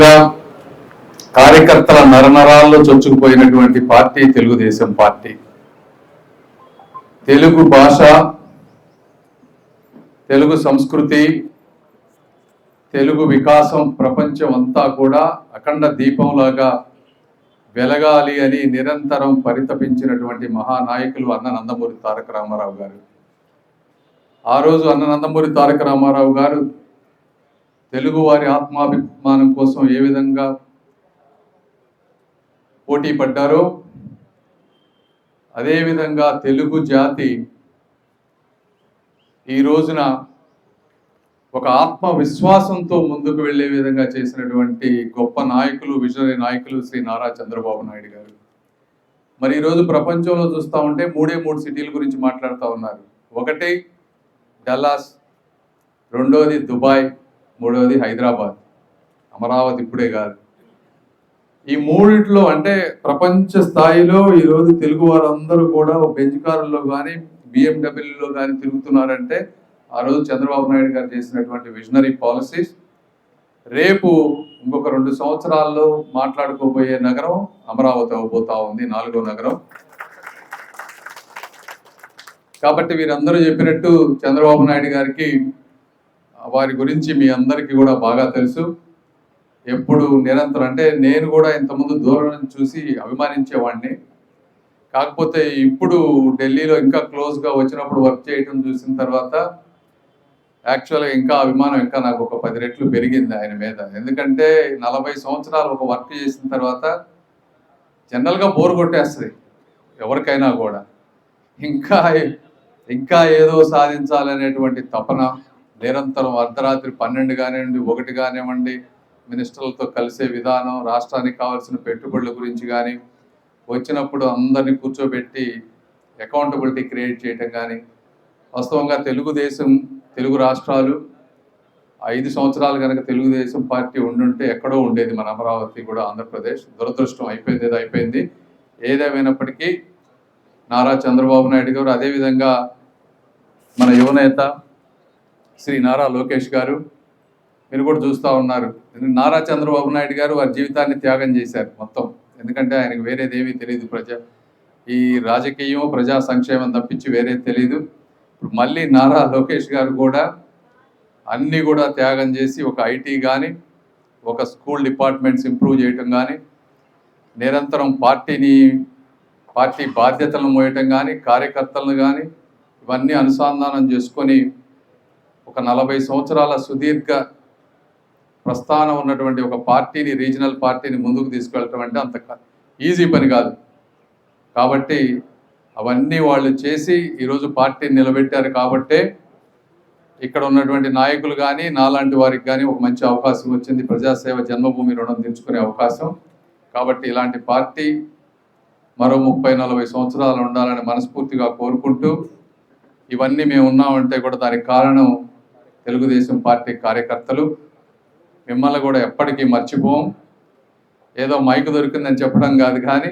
విధంగా కార్యకర్తల నరనరాల్లో చొచ్చుకుపోయినటువంటి పార్టీ తెలుగుదేశం పార్టీ. తెలుగు భాష తెలుగు సంస్కృతి తెలుగు వికాసం ప్రపంచం అంతా కూడా అఖండ దీపంలాగా వెలగాలి అని నిరంతరం పరితపించినటువంటి మహానాయకులు అన్న నందమూరి తారక రామారావు గారు. ఆ రోజు అన్న నందమూరి తారక రామారావు గారు తెలుగు వారి ఆత్మాభిమానం కోసం ఏ విధంగా పోటీ పడ్డారో అదేవిధంగా తెలుగు జాతి ఈ రోజున ఒక ఆత్మవిశ్వాసంతో ముందుకు వెళ్ళే విధంగా చేసినటువంటి గొప్ప నాయకులు విజనరీ నాయకులు శ్రీ నారా చంద్రబాబు నాయుడు గారు. మరి ఈరోజు ప్రపంచంలో చూస్తూ ఉంటే మూడే మూడు సిటీల గురించి మాట్లాడుతూ ఉన్నారు. ఒకటి డల్లాస్ రెండోది దుబాయ్ మూడవది హైదరాబాద్. అమరావతి ఇప్పుడే కాదు. ఈ మూడిట్లో అంటే ప్రపంచ స్థాయిలో ఈరోజు తెలుగు వారందరూ కూడా బెంచ్ కారుల్లో కానీ బిఎండబ్ల్యూలో కానీ తిరుగుతున్నారంటే ఆ రోజు చంద్రబాబు నాయుడు గారు చేసినటువంటి విజనరీ పాలసీస్. రేపు ఇంకొక రెండు సంవత్సరాల్లో మాట్లాడుకోబోయే నగరం అమరావతి అవబోతా ఉంది నాలుగో నగరం. కాబట్టి వీరందరూ చెప్పినట్టు చంద్రబాబు నాయుడు గారికి వారి గురించి మీ అందరికీ కూడా బాగా తెలుసు. ఎప్పుడు నిరంతరం అంటే నేను కూడా ఇంతకుముందు దూరం చూసి అభిమానించేవాడిని. కాకపోతే ఇప్పుడు ఢిల్లీలో ఇంకా క్లోజ్గా వచ్చినప్పుడు వర్క్ చేయటం చూసిన తర్వాత యాక్చువల్గా ఇంకా అభిమానం ఇంకా నాకు ఒక పది రెట్లు పెరిగింది ఆయన మీద. ఎందుకంటే నలభై సంవత్సరాలు ఒక వర్క్ చేసిన తర్వాత జనరల్గా బోర్ కొట్టేస్తుంది ఎవరికైనా కూడా. ఇంకా ఇంకా ఏదో సాధించాలనేటువంటి తపన నిరంతరం అర్ధరాత్రి పన్నెండు కానివ్వండి ఒకటి కానివ్వండి మినిస్టర్లతో కలిసే విధానం రాష్ట్రానికి కావాల్సిన పెట్టుబడుల గురించి కానీ వచ్చినప్పుడు అందరినీ కూర్చోబెట్టి అకౌంటబిలిటీ క్రియేట్ చేయటం కానీ వాస్తవంగా తెలుగుదేశం తెలుగు రాష్ట్రాలు ఐదు సంవత్సరాలు కనుక తెలుగుదేశం పార్టీ ఉండుంటే ఎక్కడో ఉండేది మన అమరావతి కూడా ఆంధ్రప్రదేశ్. దురదృష్టం అయిపోయింది ఏదో అయిపోయింది. ఏదేమైనప్పటికీ నారా చంద్రబాబు నాయుడు గారు అదేవిధంగా మన యువనేత శ్రీ నారా లోకేష్ గారు. మీరు కూడా చూస్తూ ఉన్నారు. నారా చంద్రబాబు నాయుడు గారు వారి జీవితాన్ని త్యాగం చేశారు మొత్తం. ఎందుకంటే ఆయనకు వేరేదేమీ తెలియదు ప్రజా ఈ రాజకీయం ప్రజా సంక్షేమం తప్పించి వేరేది తెలియదు ఇప్పుడు మళ్ళీ నారా లోకేష్ గారు కూడా అన్నీ కూడా త్యాగం చేసి ఒక ఐటీ కానీ ఒక స్కూల్ డిపార్ట్మెంట్స్ ఇంప్రూవ్ చేయటం కానీ నిరంతరం పార్టీని పార్టీ బాధ్యతలను మోయటం కానీ కార్యకర్తలను కానీ ఇవన్నీ అనుసంధానం చేసుకొని ఒక నలభై సంవత్సరాల సుదీర్ఘ ప్రస్థానం ఉన్నటువంటి ఒక పార్టీని రీజనల్ పార్టీని ముందుకు తీసుకెళ్ళటం అంటే అంత ఈజీ పని కాదు. కాబట్టి అవన్నీ వాళ్ళు చేసి ఈరోజు పార్టీని నిలబెట్టారు కాబట్టే ఇక్కడ ఉన్నటువంటి నాయకులు కానీ నాలాంటి వారికి కానీ ఒక మంచి అవకాశం వచ్చింది. ప్రజాసేవ జన్మభూమి రుణం తీర్చుకునే అవకాశం. కాబట్టి ఇలాంటి పార్టీ మరో ముప్పై నలభై సంవత్సరాలు ఉండాలని మనస్ఫూర్తిగా కోరుకుంటూ ఇవన్నీ మేము ఉన్నామంటే కూడా దానికి కారణం తెలుగుదేశం పార్టీ కార్యకర్తలు మిమ్మల్ని కూడా ఎప్పటికీ మర్చిపోం. ఏదో మైక్ దొరికిందని చెప్పడం కాదు కానీ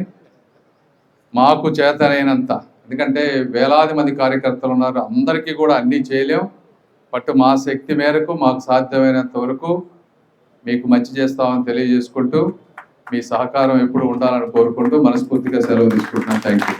మాకు చేతనైనంత. ఎందుకంటే వేలాది మంది కార్యకర్తలు ఉన్నారు. అందరికీ కూడా అన్నీ చేయలేం. బట్ మా శక్తి మేరకు మాకు సాధ్యమైనంత వరకు మీకు మంచి చేస్తామని తెలియజేసుకుంటూ మీ సహకారం ఎప్పుడు ఉండాలని కోరుకుంటూ మనస్ఫూర్తిగా సెలవు తీసుకుంటున్నాను. Thank you